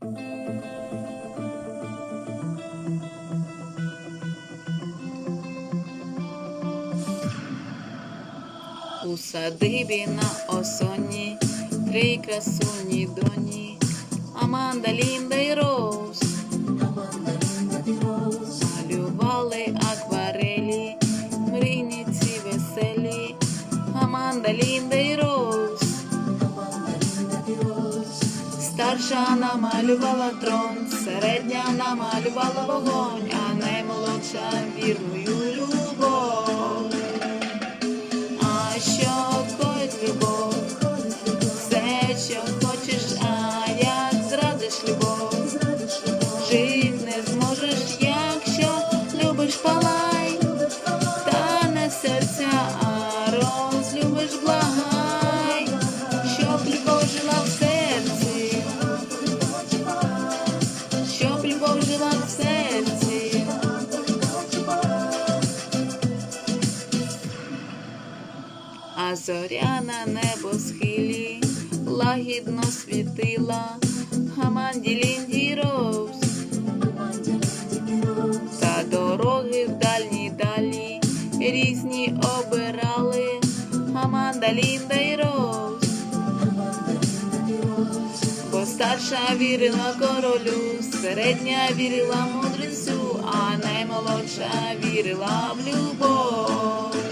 У садибі на осоні три красуні доні, Аманда, Лінда і Роуз. Малювали акварелі, мрійниці веселі, Аманда, Лінда Старша намалювала трон, середня намалювала вогонь, а наймолодша вірною Зоря на небосхилі лагідно світила, Гаманді Лінді Роуз. Та дороги в дальні далі різні обирали, Аманда, Лінда і Роуз. Бо старша вірила королю, середня вірила мудрецю, а наймолодша вірила в любов.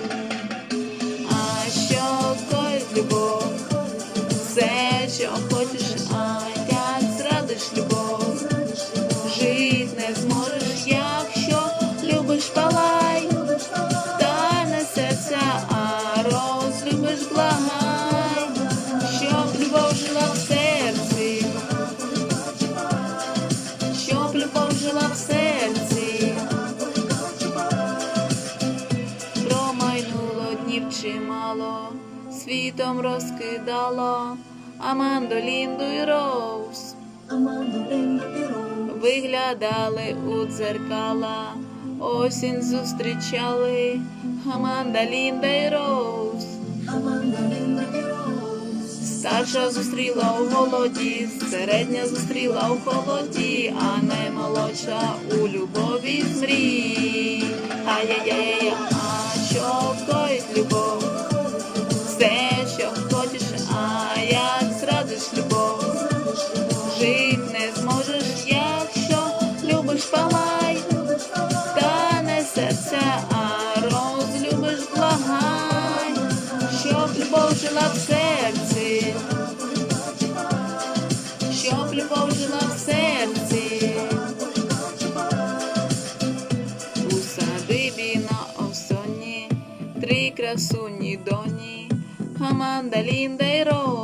Чимало, світом розкидало Амандо, Лінду і Роуз. Виглядали у дзеркала, осінь зустрічали Аманда, Лінда і Роуз. Старша зустріла у голоді, середня зустріла у холоді, а наймолодша у любові змрій. Ай-яй-яй, а жила в серці, щоб любов жила в серці. У садибі на осоні три красуні доні, Аманда, Лінда і Роуз.